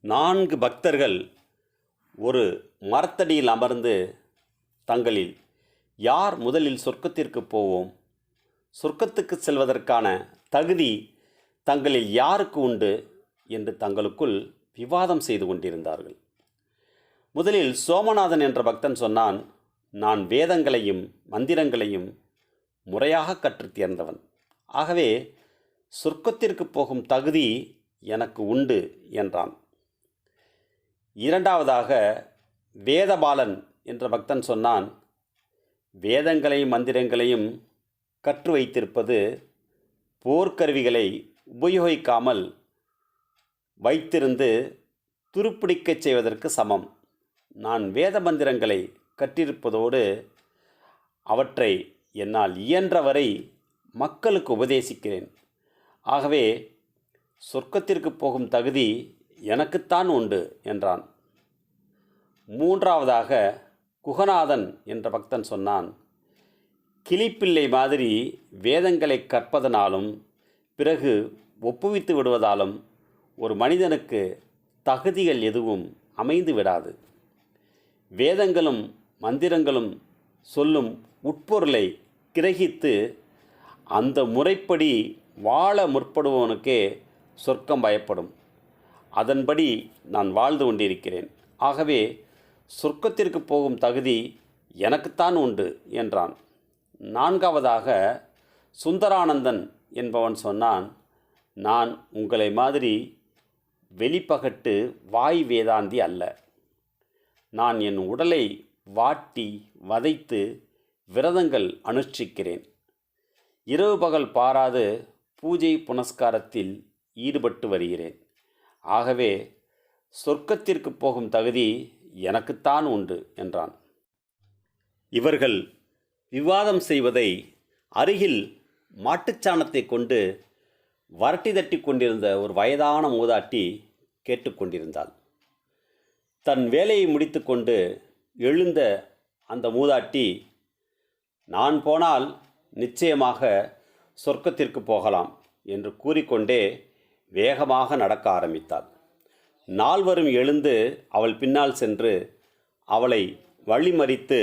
நான்கு பக்தர்கள் ஒரு மரத்தடியில் அமர்ந்து தங்களில் யார் முதலில் சொர்க்கத்திற்கு போவோம்? சொர்க்கத்துக்கு செல்வதற்கான தகுதி தங்களில் யாருக்கு உண்டு? என்று தங்களுக்குள் விவாதம் செய்து கொண்டிருந்தார்கள். முதலில் சோமநாதன் என்ற பக்தன் சொன்னான் நான் வேதங்களையும் மந்திரங்களையும் முறையாக கற்றுத் தேர்ந்தவன். ஆகவே சொர்க்கத்திற்கு போகும் தகுதி எனக்கு உண்டு என்றான். இரண்டாவதாக வேதபாலன் என்ற பக்தன் சொன்னான் வேதங்களையும் மந்திரங்களையும் கற்று வைத்திருப்பது போர்க்கருவிகளை உபயோகிக்காமல் வைத்திருந்து துருப்பிடிக்கச் செய்வதற்கு சமம். நான் வேத மந்திரங்களை கற்றிருப்பதோடு அவற்றை என்னால் இயன்றவரை மக்களுக்கு உபதேசிக்கிறேன். ஆகவே சொர்க்கத்திற்கு போகும் தகுதி எனக்குத்தான் உண்டு என்றான். மூன்றாவதாக குகநாதன் என்ற பக்தன் சொன்னான் கிளிப்பிள்ளை மாதிரி வேதங்களை கற்பதனாலும் பிறகு ஒப்புவித்து விடுவதாலும் ஒரு மனிதனுக்கு தகுதிகள் எதுவும் அமைந்து விடாது. வேதங்களும் மந்திரங்களும் சொல்லும் உட்பொருளை கிரகித்து அந்த முறைப்படி வாழ முற்படுபவனுக்கே சொர்க்கம் பயப்படும். அதன்படி நான் வாழ்ந்து கொண்டிருக்கிறேன். ஆகவே சொர்க்கத்திற்கு போகும் தகுதி எனக்குத்தான் உண்டு என்றான். நான்காவதாக சுந்தரானந்தன் என்பவன் சொன்னான் நான் உங்களை மாதிரி வெளிப்பகட்டு வாய் வேதாந்தி அல்ல. நான் என் உடலை வாட்டி வதைத்து விரதங்கள் அனுஷ்டிக்கிறேன். இரவு பகல் பாராது பூஜை புனஸ்காரத்தில் ஈடுபட்டு வருகிறேன். ஆகவே சொர்க்கத்திற்கு போகும் தகுதி எனக்குத்தான் உண்டு என்றான். இவர்கள் விவாதம் செய்வதை அருகில் மாட்டுச்சாணத்தை கொண்டு வரட்டி தட்டி கொண்டிருந்த ஒரு வயதான மூதாட்டி கேட்டுக்கொண்டிருந்தாள் தன் வேலையை முடித்துக்கொண்டு எழுந்த அந்த மூதாட்டி நான் போனால் நிச்சயமாக சொர்க்கத்திற்கு போகலாம் என்று கூறிக்கொண்டே வேகமாக நடக்க ஆரம்பித்தாள். நால்வரும் எழுந்து அவள் பின்னால் சென்று அவளை வழிமறித்து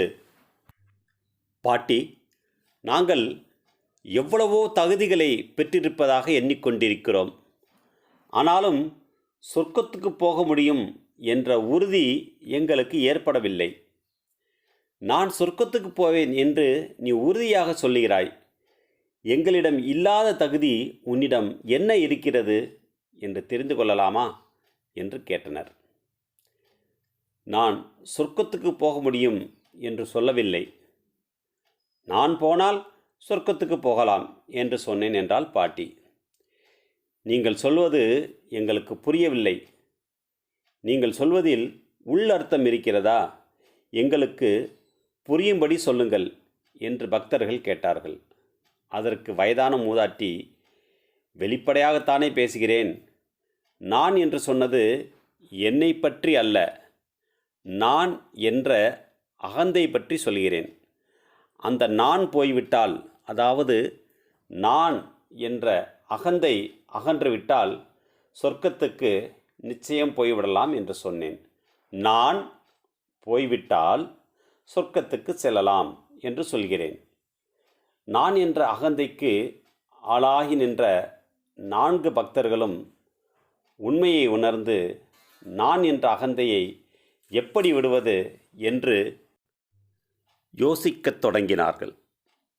பாட்டி நாங்கள் எவ்வளவோ தகுதிகளை பெற்றிருப்பதாக எண்ணிக்கொண்டிருக்கிறோம். ஆனாலும் சொர்க்கத்துக்கு போக முடியும் என்ற உறுதி எங்களுக்கு ஏற்படவில்லை. நான் சொர்க்கத்துக்கு போவேன் என்று நீ உறுதியாக சொல்லுகிறாய். எங்களிடம் இல்லாத தகுதி உன்னிடம் என்ன இருக்கிறது என்று தெரிந்து கொள்ளலாமா என்று கேட்டனர். நான் சொர்க்கத்துக்கு போக முடியும் என்று சொல்லவில்லை. நான் போனால் சொர்க்கத்துக்கு போகலாம் என்று சொன்னேன் என்றால் பாட்டி. நீங்கள் சொல்வது எங்களுக்கு புரியவில்லை. நீங்கள் சொல்வதில் உள்ளர்த்தம் இருக்கிறதா? எங்களுக்கு புரியும்படி சொல்லுங்கள் என்று பக்தர்கள் கேட்டார்கள். அதற்கு வயதான மூதாட்டி வெளிப்படையாகத்தானே பேசுகிறேன். நான் என்று சொன்னது என்னை பற்றி அல்ல. நான் என்ற அகந்தை பற்றி சொல்கிறேன். அந்த நான் போய்விட்டால் அதாவது நான் என்ற அகந்தை அகன்றுவிட்டால் சொர்க்கத்துக்கு நிச்சயம் போய்விடலாம் என்று சொன்னேன். நான் போய்விட்டால் சொர்க்கத்துக்கு செல்லலாம் என்று சொல்கிறேன். நான் என்ற அகந்தைக்கு ஆளாகி நின்ற நான்கு பக்தர்களும் உண்மையை உணர்ந்து நான் என்ற அகந்தையை எப்படி விடுவது என்று யோசிக்கத் தொடங்கினார்கள்.